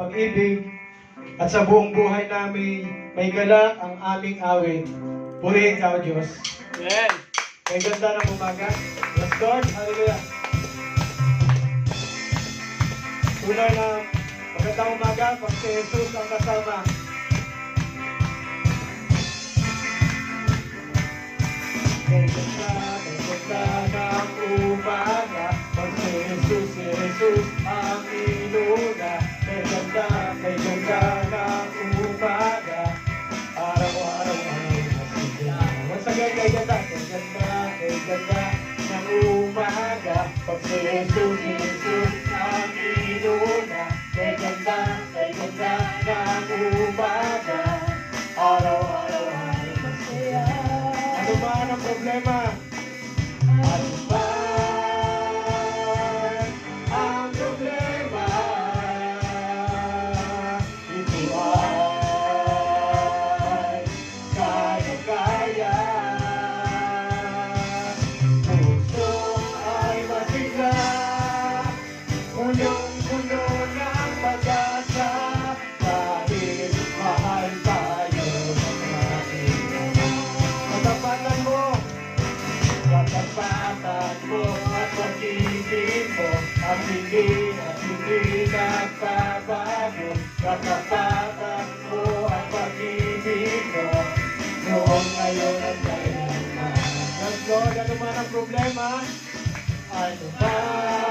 pag-ibig, at sa buong buhay namin may galak ang aming awit. Purihin ka, O Diyos. Yes. May ganda ng umaga. Yes, Lord. Hallelujah. Tunay na magandang umaga pag si Jesus ang kasama. May ganda, may ganda ng umaga pag si Jesus, Jesus ang inuna. May ganda, may ganda ng umaga Araw-araw ay masaya. Once again, may ganda, may ganda, ganda ng umaga pag si Jesus, Jesus ang inuna. May ganda, may ganda ng umaga problema, ano man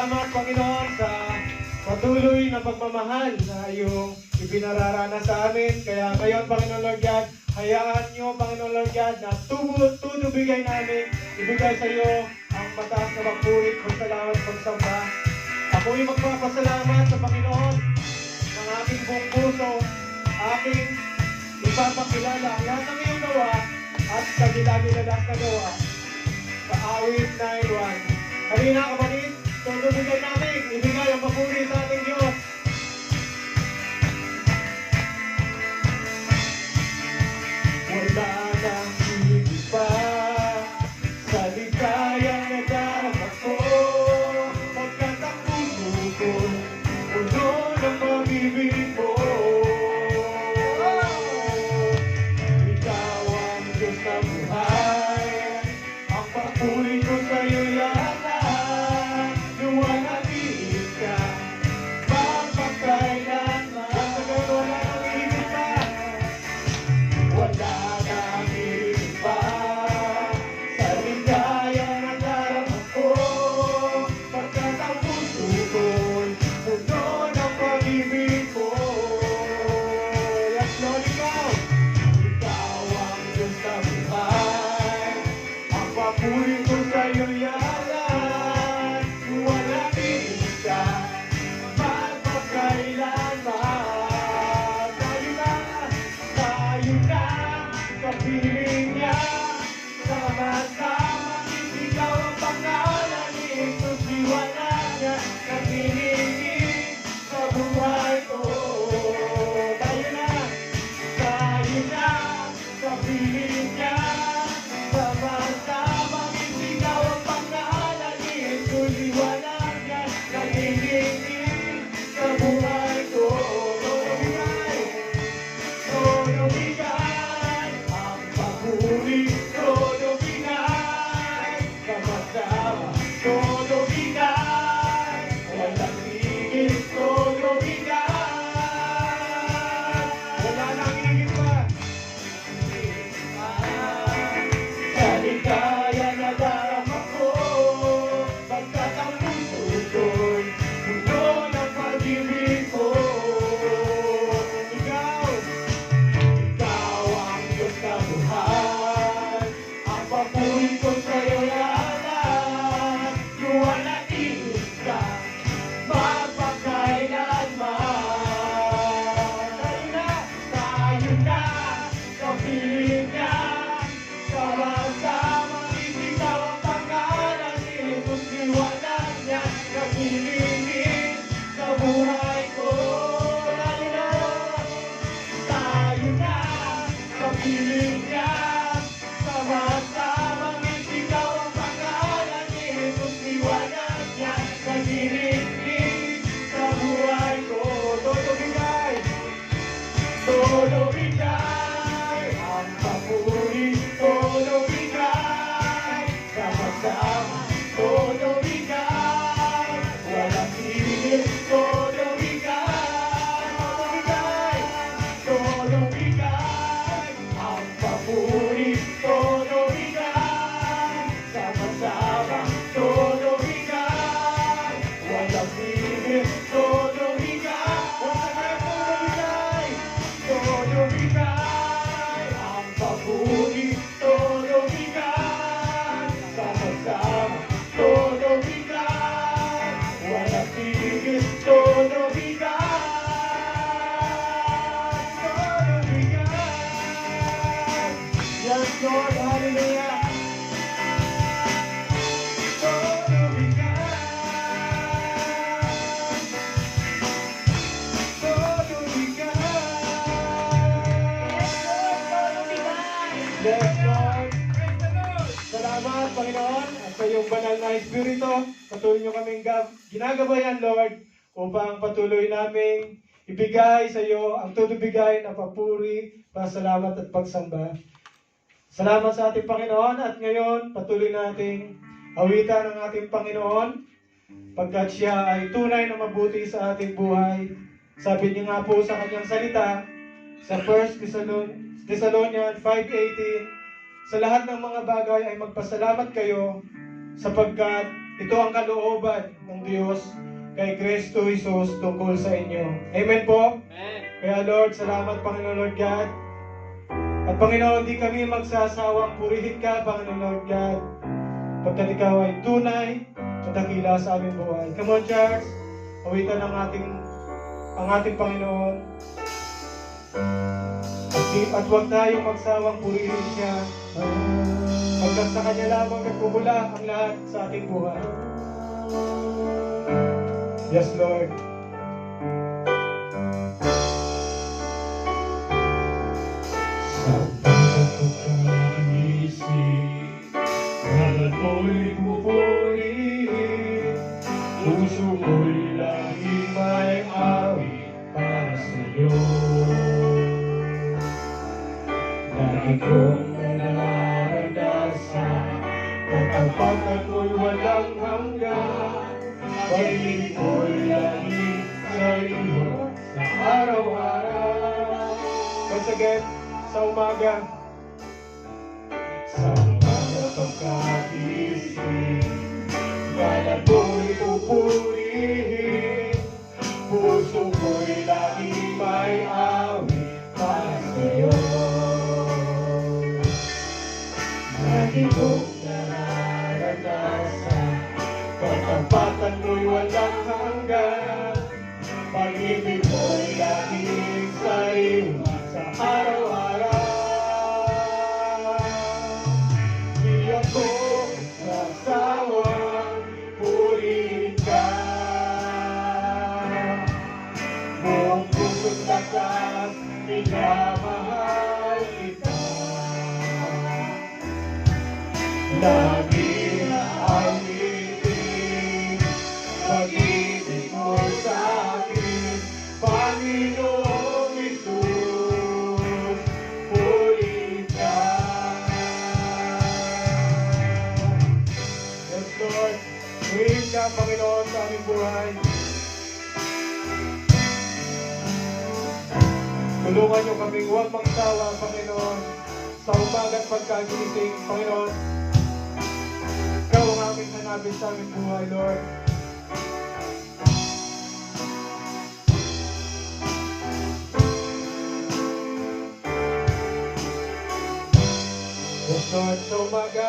Salamat, Panginoon, sa patuloy na pagmamahal na iyong ibinararanas sa amin. Kaya ngayon, Panginoon Lord God, hayaan niyo, Panginoon Lord God, na tubo, tutubigay namin, ibigay sa iyo ang mataas na magpurit, pagsalamat, pagsamba. Ako'y magpapasalamat sa Panginoon ng aking buong puso, aking ipapakilala ang lahat ng iyong gawa at sa gilagilalas na gawa sa awit 9.1. Kanina kapatid, Yes, Salamat, Panginoon, at sa iyong banal na Espiritu, patuloy niyo kaming ginagabayan, Lord, upang patuloy naming ibigay sa iyo ang tutubigay na papuri, pasalamat at pagsamba. Salamat sa ating Panginoon at ngayon patuloy nating awitan ang ating Panginoon pagkat siya ay tunay na mabuti sa ating buhay. Sabi niya nga po sa kanyang salita, sa 1 Thessalon- Thessalonians 5.18 Sa lahat ng mga bagay ay magpasalamat kayo sapagkat ito ang kalooban ng Diyos kay Kristo Jesus tungkol sa inyo. Amen po? Amen. Kaya Lord, salamat Panginoon Lord God. At Panginoon, di kami magsasawang purihin ka, Panginoon Lord God. Pagkat ikaw ay tunay at dakila sa aming buhay. Come on, church. Awitan ang ating, ang ating Panginoon. At, huwag tayong magsawang purihin siya. Pagkat sa Kanya lamang nagmumula ang lahat sa ating buhay. Yes, Lord. Lagi kong nanaranasan, Katapatan ko'y walang hanggan, Pag-ibig ko'y laging sa iyo sa araw-araw. Again, sa umaga, Sa mga pagkagising, Kaya ko'y pupurihin, Puso ko'y laging may awit Lagi kong nararanasan, Katapatan mo'y walang hanggan, Pag-ibig mo'y laging sa iyo sa araw-araw. Di ako sasawang purihin ka. Buong puso't lakas, minamahal Panginoon, sa aming buhay. Tulungan niyo kaming huwag magsawa, Panginoon, sa umaga at pagkagising, Panginoon. Ikaw ang aming hanapin sa aming buhay, Lord. Yes, Lord, sa umaga, Sa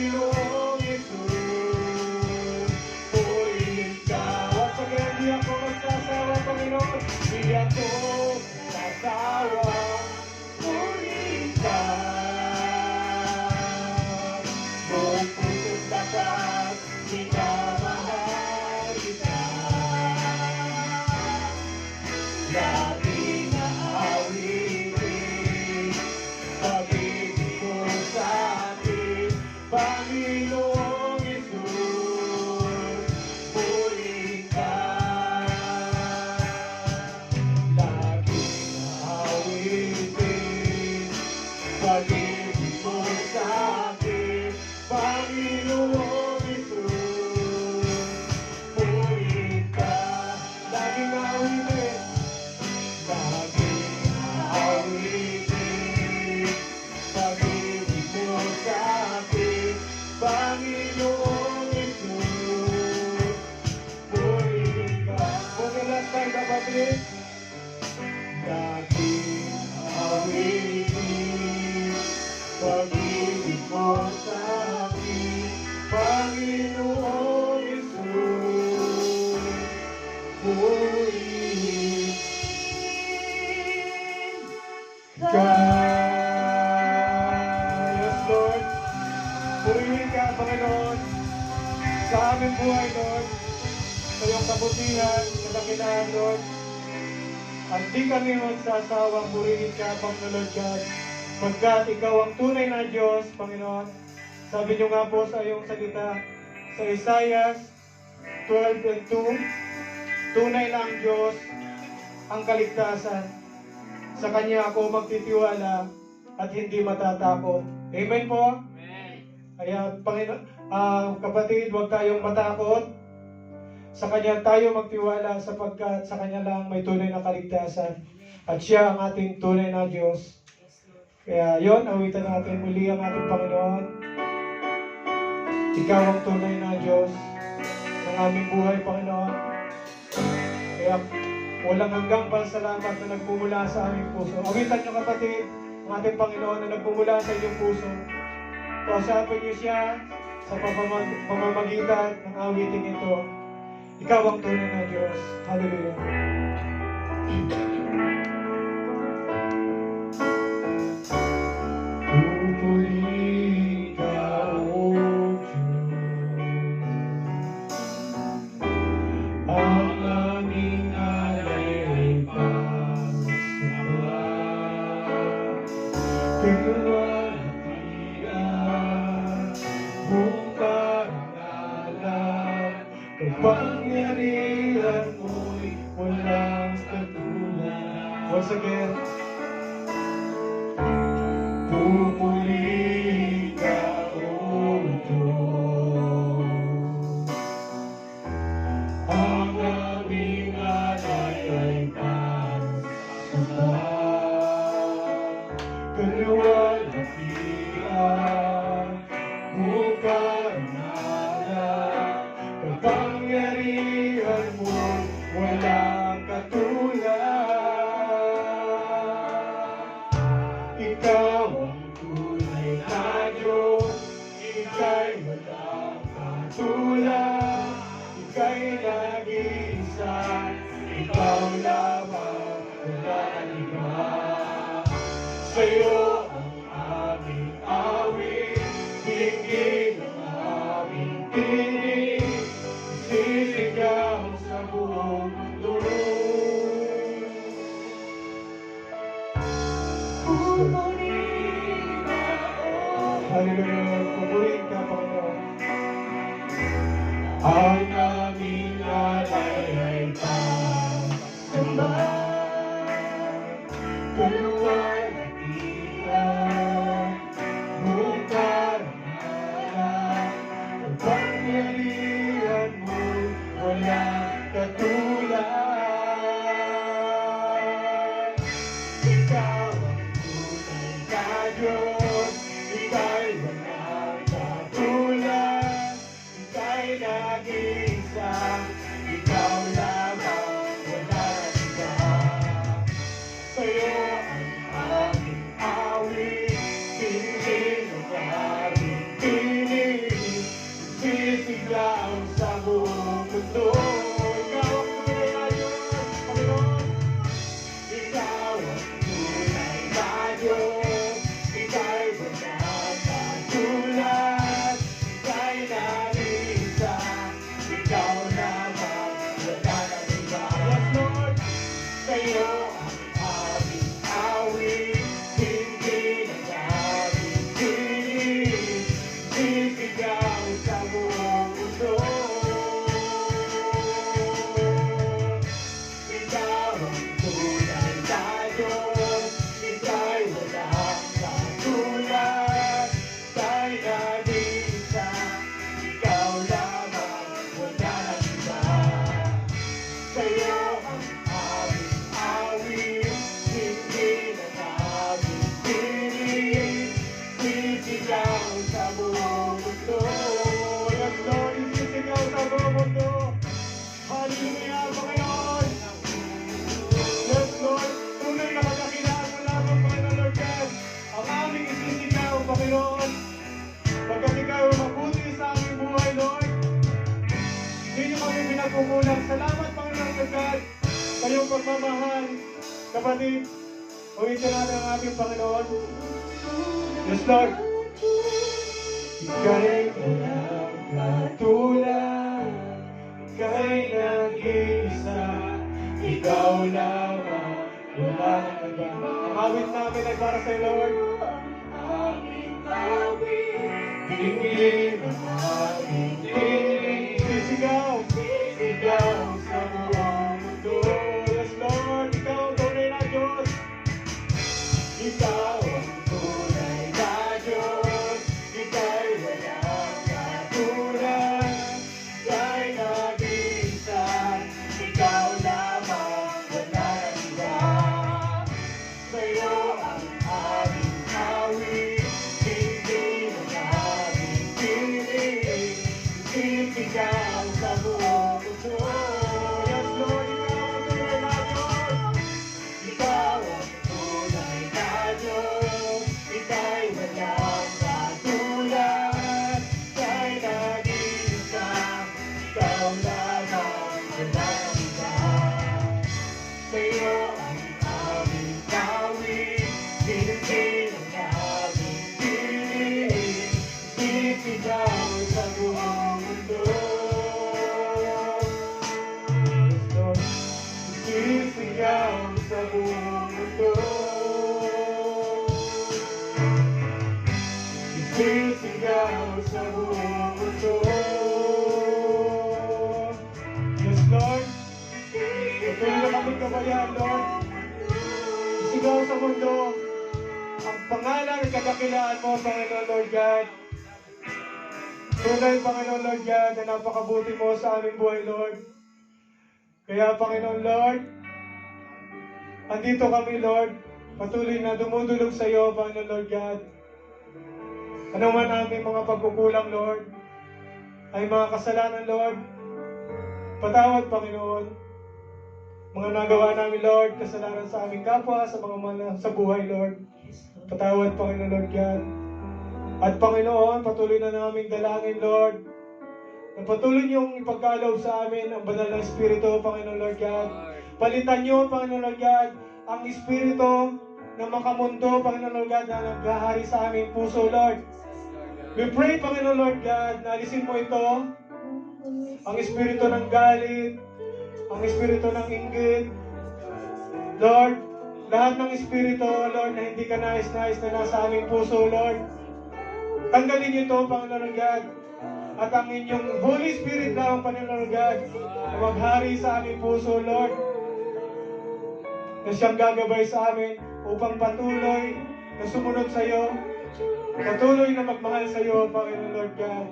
you kabutihan, kadakilaan, Lord. At di kami magsasawang purihin ka, Panginoon God, pagkat ikaw ang tunay na Diyos, Panginoon. Sabi niyo nga po sa iyong salita, sa Isaiah 12 and 2, tunay na ang Diyos, ang kaligtasan. Sa Kanya ako magtitiwala at hindi matatakot. Amen po? Kaya, Panginoon, ah, kapatid, huwag tayong matakot. Sa Kanya tayo magtiwala sapagkat sa Kanya lang may tunay na kaligtasan. At siya ang ating tunay na Diyos. Kaya yon awitan natin muli ang ating Panginoon. Ikaw ang tunay na Diyos ng aming buhay, Panginoon. Kaya walang hanggang pasalamat na nagmumula sa aming puso. Awitan niyo kapatid, ang ating Panginoon na nagmumula sa inyong puso. Kausapin niyo siya sa pamamag- pamamagitan ng awiting ito. Ikaw ang tunay na Diyos. Hallelujah. Katulad. Once again, Pupuri Senhor. Na Diyos, ika'y kami pinagkukulang. Salamat, Panginoon Lord God. Kayong pagmamahal. Kapatid, uwitin natin ang aming Panginoon. Yes, Lord. Ika'y walang katulad Ika'y nag-iisa Ikaw lamang Walang iba Ang awit namin ay para sa Lord Tingin ang aming tingin kadakilaan mo, Panginoon Lord God. Tunay, Panginoon Lord God, na napakabuti mo sa aming buhay, Lord. Kaya, Panginoon Lord, andito kami, Lord, patuloy na dumudulog sa iyo, Panginoon Lord God. Ano man aming mga pagkukulang, Lord, ay mga kasalanan, Lord, patawad, Panginoon, mga nagawa namin, Lord, kasalanan sa aming kapwa, sa mga mana, sa buhay, Lord. Patawad, Panginoon, God. At Panginoon, patuloy na namin dalangin, Lord, na patuloy niyong ipagkalaw sa amin ang banal na Espiritu, Panginoon, Lord God. Palitan niyo, Panginoon, Lord God, ang Espiritu na makamundo, Panginoon, Lord God, na naghahari sa aming puso, Lord. We pray, Panginoon, Lord God, na alisin mo ito, ang Espiritu ng galit, ang espiritu ng inggit. Lord, lahat ng espiritu, Lord, na hindi ka nais-nais na nasa aming puso, Lord. Tanggalin niyo ito, Panginoon God. At ang inyong Holy Spirit lang, Panginoon God, na maghari sa aming puso, Lord. Na siyang gagabay sa amin upang patuloy na sumunod sa iyo. Patuloy na magmahal sa iyo, Panginoon Lord God.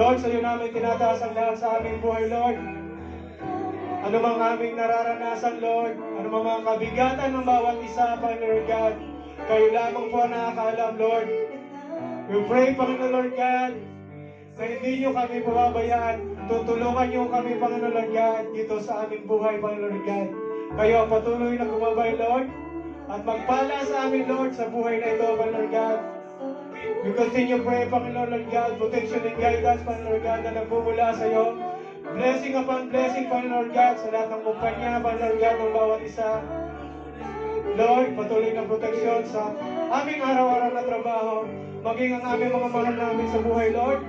Lord, sa iyo namin tinataas ang lahat sa aming buhay, Lord. Ano mang aming nararanasan, Lord, ano mang mga kabigatan ng bawat isa, Panginoon God, kayo lamang po ang nakakaalam, Lord. We pray, Panginoon Lord God, na hindi nyo kami pababayaan. Tutulungan nyo kami, Panginoon Lord God, dito sa aming buhay, Panginoon Lord God. Kayo ang patuloy na gumabay, Lord, at magpala sa amin, Lord, sa buhay na ito, Panginoon Lord God. We continue pray, Panginoon Lord God, protection and guidance, Panginoon Lord God, na nagmumula sa iyo. Blessing upon blessing, Panginoon God, sa lahat ng kumpanya, Panginoon God, ng bawat isa. Lord, patuloy na proteksyon sa aming araw-araw na trabaho, maging ang aming mga mahal namin sa buhay, Lord.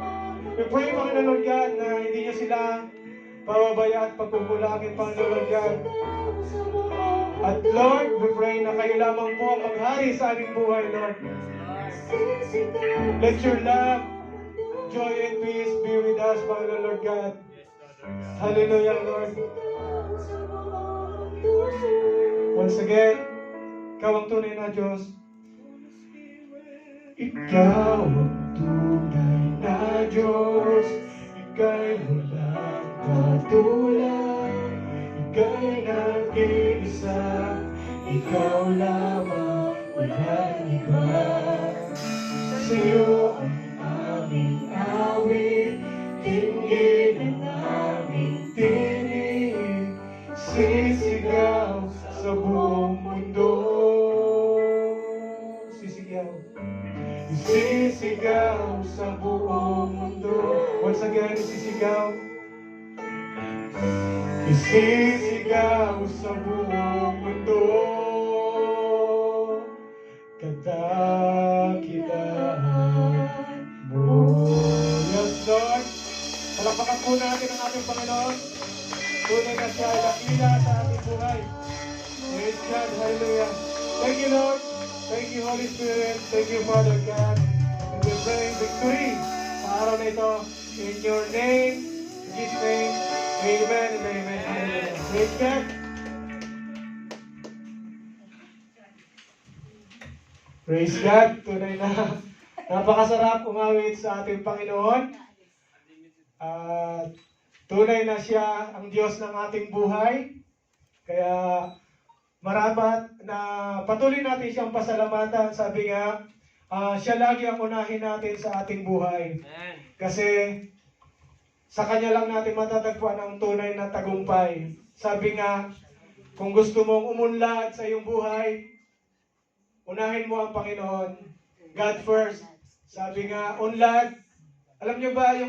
We pray, Panginoon God, na hindi niyo sila pababaya at pagkukulangin, Panginoon God. At Lord, we pray na kayo lamang po ang maghari sa aming buhay, Lord. Let your love, joy, and peace be with us, Panginoon Lord God. Hallelujah, Lord. Once again, ikaw ang tunay na Diyos. Ikaw ang tunay na Diyos. Ika'y walang katulad. Ika'y nag-iisa. Ikaw lamang walang iba. Ito. In your name, His name, Amen and Amen. Praise God. Praise God. Tunay na napakasarap umawit sa ating Panginoon. At tunay na siya ang Diyos ng ating buhay. Kaya marapat na patuloy natin siyang pasalamatan. Sabi nga, ah, siya lagi ang unahin natin sa ating buhay. Kasi sa Kanya lang natin matatagpuan ang tunay na tagumpay. Sabi nga, kung gusto mong umunlad sa iyong buhay, unahin mo ang Panginoon. God first. Sabi nga, unlad. Alam niyo ba yung